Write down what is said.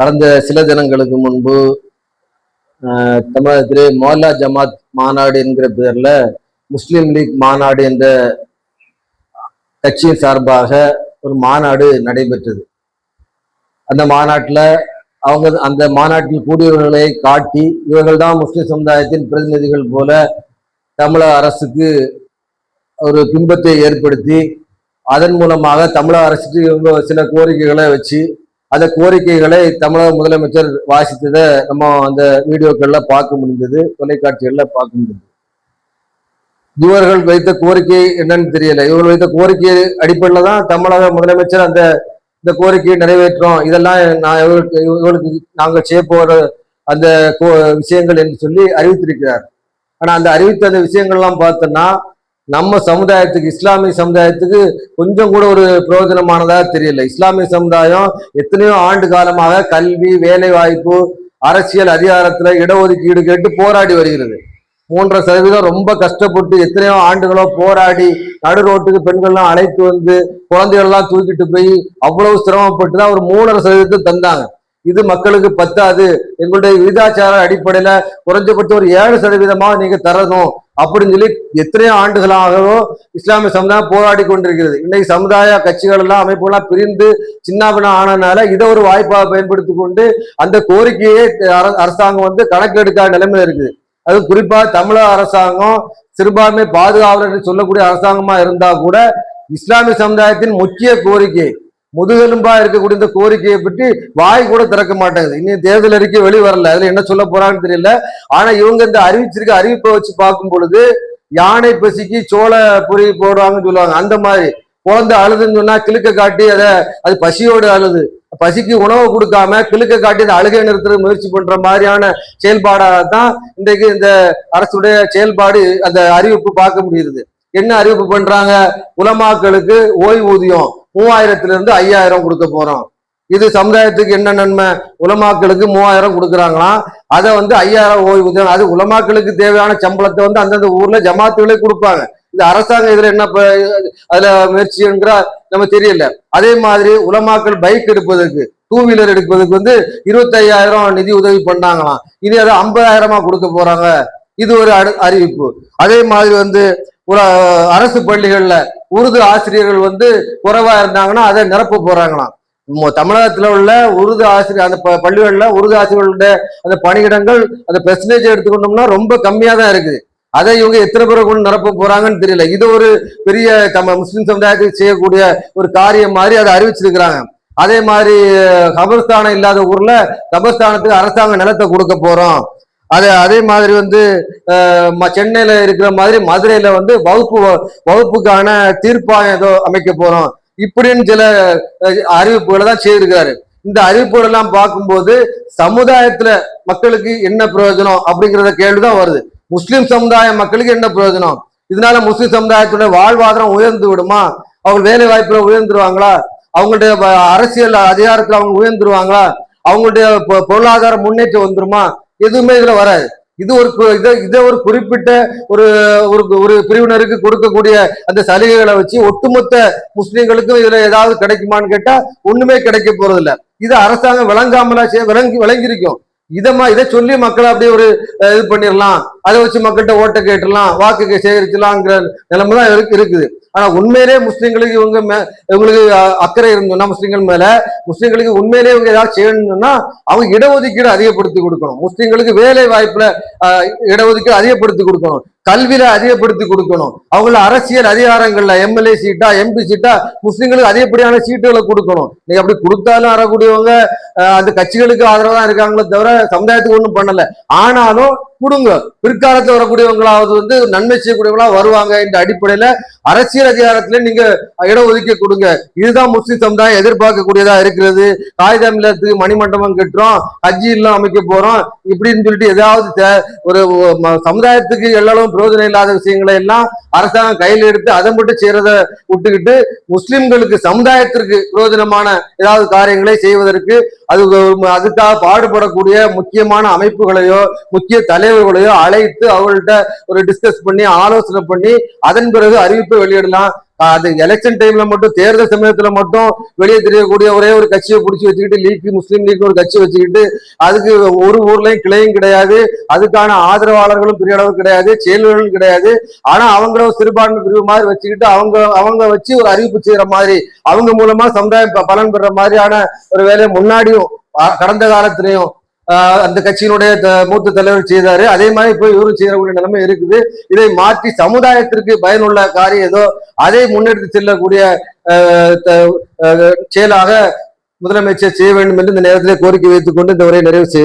கடந்த சில தினங்களுக்கு முன்பு தமிழகத்திலே மோல்லா ஜமாத் மாநாடு என்கிற பெயரில் முஸ்லீம் லீக் மாநாடு என்ற கட்சியின் சார்பாக ஒரு மாநாடு நடைபெற்றது. அந்த மாநாட்டில் அவங்க அந்த மாநாட்டில் கூடியவர்களை காட்டி இவர்கள் தான் முஸ்லிம் சமுதாயத்தின் பிரதிநிதிகள் போல தமிழக அரசுக்கு ஒரு பிம்பத்தை ஏற்படுத்தி அதன் மூலமாக தமிழக அரசுக்கு இவங்க சில கோரிக்கைகளை வச்சு அந்த கோரிக்கைகளை தமிழக முதலமைச்சர் வாசித்ததை நம்ம அந்த வீடியோக்கள்ல பார்க்க முடிந்தது தொலைக்காட்சிகள்ல பார்க்க முடிந்தது. இவர்கள் வைத்த கோரிக்கை என்னன்னு தெரியல. இவர்கள் வைத்த கோரிக்கை அடிப்படையில் தான் தமிழக முதலமைச்சர் அந்த இந்த கோரிக்கையை நிறைவேற்றோம். இதெல்லாம் நான் இவர்களுக்கு இவர்களுக்கு நாங்கள் செய்ய போகிற அந்த கோ- விஷயங்கள் என்று சொல்லி அறிவித்திருக்கிறார். ஆனால் அந்த அறிவித்த அந்த விஷயங்கள்லாம் பார்த்தோன்னா நம்ம சமுதாயத்துக்கு இஸ்லாமிய சமுதாயத்துக்கு கொஞ்சம் கூட ஒரு பிரயோஜனமானதாக தெரியல. இஸ்லாமிய சமுதாயம் எத்தனையோ ஆண்டு காலமாக கல்வி வேலை வாய்ப்பு அரசியல் அதிகாரத்துல இடஒதுக்கீடு கேட்டு போராடி வருகிறது. மூன்றரை சதவீதம் ரொம்ப கஷ்டப்பட்டு எத்தனையோ ஆண்டுகளோ போராடி நடு ரோட்டுக்கு பெண்கள்லாம் அழைத்து வந்து குழந்தைகள்லாம் தூக்கிட்டு போய் அவ்வளவு சிரமப்பட்டு தான் ஒரு மூணரை சதவீதத்தை தந்தாங்க. இது மக்களுக்கு பத்தாது. எங்களுடைய விகிதாச்சார அடிப்படையில குறைஞ்சபட்சம் ஒரு ஏழு சதவீதமா நீங்க தரணும் அப்படின்னு சொல்லி எத்தனையோ ஆண்டுகளாகவோ இஸ்லாமிய சமுதாயம் போராடி கொண்டிருக்கிறது. இன்னைக்கு சமுதாய கட்சிகள் எல்லாம் அமைப்புகள்லாம் பிரிந்து சின்னாபின ஆனதுனால இதை ஒரு வாய்ப்பாக பயன்படுத்தி கொண்டு அந்த கோரிக்கையை அர- அரசாங்கம் வந்து கணக்கெடுக்காத நிலைமையில இருக்குது அது குறிப்பா தமிழக அரசாங்கம் சிறுபான்மை பாதுகாவலர் சொல்லக்கூடிய அரசாங்கமா இருந்தா கூட இஸ்லாமிய சமுதாயத்தின் முக்கிய கோரிக்கை முதுகெலும்பா இருக்கக்கூடிய இந்த கோரிக்கையை பற்றி வாய் கூட திறக்க மாட்டேங்குது. இன்னும் தேர்தல் அறிக்கை வெளி வரல. அதுல என்ன சொல்ல போறாங்கன்னு தெரியல. ஆனா இவங்க இந்த அறிவிச்சிருக்க அறிவிப்பை வச்சு பார்க்கும் பொழுது யானை பசிக்கு சோள பொறி போடுவாங்கன்னு சொல்லுவாங்க. அந்த மாதிரி. குழந்தை அழுதுன்னு சொன்னா கிழுக்க காட்டி அதை அது பசியோடு அழுது. பசிக்கு உணவு கொடுக்காம கிழுக்க காட்டி அதை அழுகை நிறுத்துற முயற்சி பண்ற மாதிரியான செயல்பாடாக தான் இன்றைக்கு இந்த அரசுடைய செயல்பாடு அந்த அறிவிப்பு பார்க்க முடியுது. என்ன அறிவிப்பு பண்றாங்க? உலமாக்களுக்கு ஓய்வூதியம். மூவாயிரத்துல இருந்து ஐயாயிரம் கொடுக்க போறோம். இது சமுதாயத்துக்கு என்ன நன்மை? உலமாக்களுக்கு மூவாயிரம் கொடுக்குறாங்களாம். அதை வந்து ஐயாயிரம் ஓய்வூதியம் அது உலமாக்களுக்கு தேவையான சம்பளத்தை வந்து அந்தந்த ஊர்ல ஜமாத்துகளே கொடுப்பாங்க. இது அரசாங்கம் இதுல என்ன ப- அதுல முயற்சிங்கிற நம்ம தெரியல. அதே மாதிரி உலமாக்கள் பைக் எடுப்பதற்கு டூ வீலர் எடுப்பதற்கு வந்து இருபத்தையாயிரம் நிதி உதவி பண்ணாங்களாம். இனி அதை ஐம்பதாயிரமா கொடுக்க போறாங்க. இது ஒரு அறிவிப்பு. அதே மாதிரி வந்து ஒரு அரசு பள்ளிகள்ல உருது ஆசிரியர்கள் வந்து குறைவா இருந்தாங்கன்னா அதை நிரப்ப போறாங்களாம். தமிழகத்துல உள்ள உருது ஆசிரியர் அந்த ப- பள்ளிகள்ல உருது ஆசிரியர்களுடைய அந்த பணியிடங்கள் அந்த பெர்சன்டேஜ் எடுத்துக்கொண்டோம்னா ரொம்ப கம்மியா தான் இருக்குது. அதை இவங்க எத்தனை பேரை கொண்டு நிரப்ப போறாங்கன்னு தெரியல. இது ஒரு பெரிய தம முஸ்லிம் சமுதாயத்துக்கு செய்யக்கூடிய ஒரு காரியம் மாதிரி அதை அறிவிச்சிருக்கிறாங்க. அதே மாதிரி கபர்ஸ்தானம் இல்லாத ஊர்ல கபர்ஸ்தானத்துக்கு அரசாங்க நிலத்தை கொடுக்க போறோம். அதே அதே மாதிரி வந்து ம- சென்னையில இருக்கிற மாதிரி மதுரையில வந்து வகுப்பு வகுப்புக்கான தீர்ப்பாயம் ஏதோ அமைக்க போறோம். இப்படின்னு சில அறிவிப்புகளை தான் செய்திருக்கிறாரு. இந்த அறிவிப்புகள் எல்லாம் பார்க்கும்போது சமுதாயத்துல மக்களுக்கு என்ன பிரயோஜனம் அப்படிங்கிறத கேள்விதான் வருது. முஸ்லிம் சமுதாய மக்களுக்கு என்ன பிரயோஜனம்? இதனால முஸ்லிம் சமுதாயத்துடைய வாழ்வாதாரம் உயர்ந்து விடுமா? அவங்க வேலை வாய்ப்புல உயர்ந்துருவாங்களா? அவங்களுடைய அரசியல் அதிகாரத்துல அவங்க உயர்ந்துருவாங்களா? அவங்களுடைய பொ- பொருளாதார முன்னேற்றம் வந்துருமா? எதுவுமே இதுல வராது. இது ஒரு இதை இதை ஒரு குறிப்பிட்ட ஒரு ஒரு ஒரு பிரிவினருக்கு கொடுக்கக்கூடிய அந்த சலுகைகளை வச்சு ஒட்டுமொத்த முஸ்லீம்களுக்கும் இதுல ஏதாவது கிடைக்குமான்னு கேட்டா ஒண்ணுமே கிடைக்க போறது இது அரசாங்கம் விளங்காமலா விளங்கி விளங்கியிருக்கும். இதமா இதை சொல்லி மக்களை அப்படியே ஒரு இது பண்ணிடலாம். அதை வச்சு மக்கள்கிட்ட ஓட்டை கேட்டுடலாம் வாக்கு சேகரிச்சலாங்கிற நிலைமை தான் இருக்கு- இருக்குது. ஆனா உண்மையிலே முஸ்லீம்களுக்கு இவங்க மே- இவங்களுக்கு அக்கறை இருந்தோம்னா முஸ்லீம்கள் மேல முஸ்லீம்களுக்கு உண்மையிலே இவங்க ஏதாவது செய்யணும்னா அவங்க இடஒதுக்கீடு அதிகப்படுத்தி கொடுக்கணும். முஸ்லீம்களுக்கு வேலை வாய்ப்புல இடஒதுக்கீடு அதிகப்படுத்தி கொடுக்கணும். கல்வியில அதிகப்படுத்தி கொடுக்கணும். அவங்கள அரசியல் அதிகாரங்கள்ல எம்எல்ஏ சீட்டா எம்பி சீட்டா முஸ்லிம்களுக்கு அதிகப்படியான சீட்டுகளை கொடுக்கணும். நீங்க அப்படி கொடுத்தாலும் வரக்கூடியவங்க அந்த கட்சிகளுக்கு ஆதரவா தான் இருக்காங்களே தவிர சமுதாயத்துக்கு ஒண்ணும் பண்ணல. ஆனாலும் கொடுங்க. பிற்காலத்துல வரக்கூடியவங்களாவது வந்து நன்மை செய்யக்கூடியவங்களா வருவாங்க என்ற அடிப்படையில அரசியல் அதிகாரத்துல நீங்க இடம் ஒதுக்கி கொடுங்க. இதுதான் முஸ்லிம் சமுதாயம் எதிர்பார்க்கக்கூடியதா இருக்கிறது. காகிதம் இல்லத்துக்கு மணிமண்டபம் கட்டுறோம் ஹஜ்ஜி இல்லம் அமைக்க போறோம் இப்படின்னு சொல்லிட்டு ஏதாவது ஒரு சமுதாயத்துக்கு எல்லாரும் பிரயோஜனம் இல்லாத விஷயங்களை எல்லாம் அரசாங்கம் கையில் எடுத்து அதை மட்டும் செய்யறத விட்டுக்கிட்டு முஸ்லிம்களுக்கு சமுதாயத்திற்கு பிரயோஜனமான ஏதாவது காரியங்களை செய்வதற்கு அது அதுக்காக பாடுபடக்கூடிய முக்கியமான அமைப்புகளையோ முக்கிய தலைவர்களையோ அழைத்து அவங்கள்ட்ட ஒரு டிஸ்கஸ் பண்ணி ஆலோசனை பண்ணி அதன் பிறகு அறிவிப்பை வெளியிடலாம். அது எலெக்ஷன் டைம்ல மட்டும் தேர்தல் சமயத்துல மட்டும் வெளியே தெரியக்கூடிய ஒரே ஒரு கட்சியை பிடிச்சி வச்சுக்கிட்டு லீக் முஸ்லீம் லீக் ஒரு கட்சி வச்சுக்கிட்டு அதுக்கு ஒரு ஊர்லயும் கிளையும் கிடையாது. அதுக்கான ஆதரவாளர்களும் பெரிய அளவு கிடையாது செயல்களும் கிடையாது. ஆனா அவங்கள சிறுபான்மை பிரிவு மாதிரி வச்சுக்கிட்டு அவங்க அவங்க வச்சு ஒரு அறிவிப்பு செய்யற மாதிரி அவங்க மூலமா சமுதாயம் பலன் பெற மாதிரியான ஒரு வேலையை முன்னாடியும் கடந்த காலத்திலையும் அந்த கட்சியினுடைய மூத்த தலைவர் செய்தாரு. அதே மாதிரி இப்போ இவரும் செய்யக்கூடிய நிலைமை இருக்குது. இதை மாற்றி சமுதாயத்திற்கு பயனுள்ள காரியம் ஏதோ அதை முன்னெடுத்து செல்லக்கூடிய ஆஹ் த- செயலாக முதலமைச்சர் செய்ய வேண்டும் என்று இந்த நேரத்தில் கோரிக்கை வைத்துக் கொண்டு இந்த உரையை நிறைவு செய்ய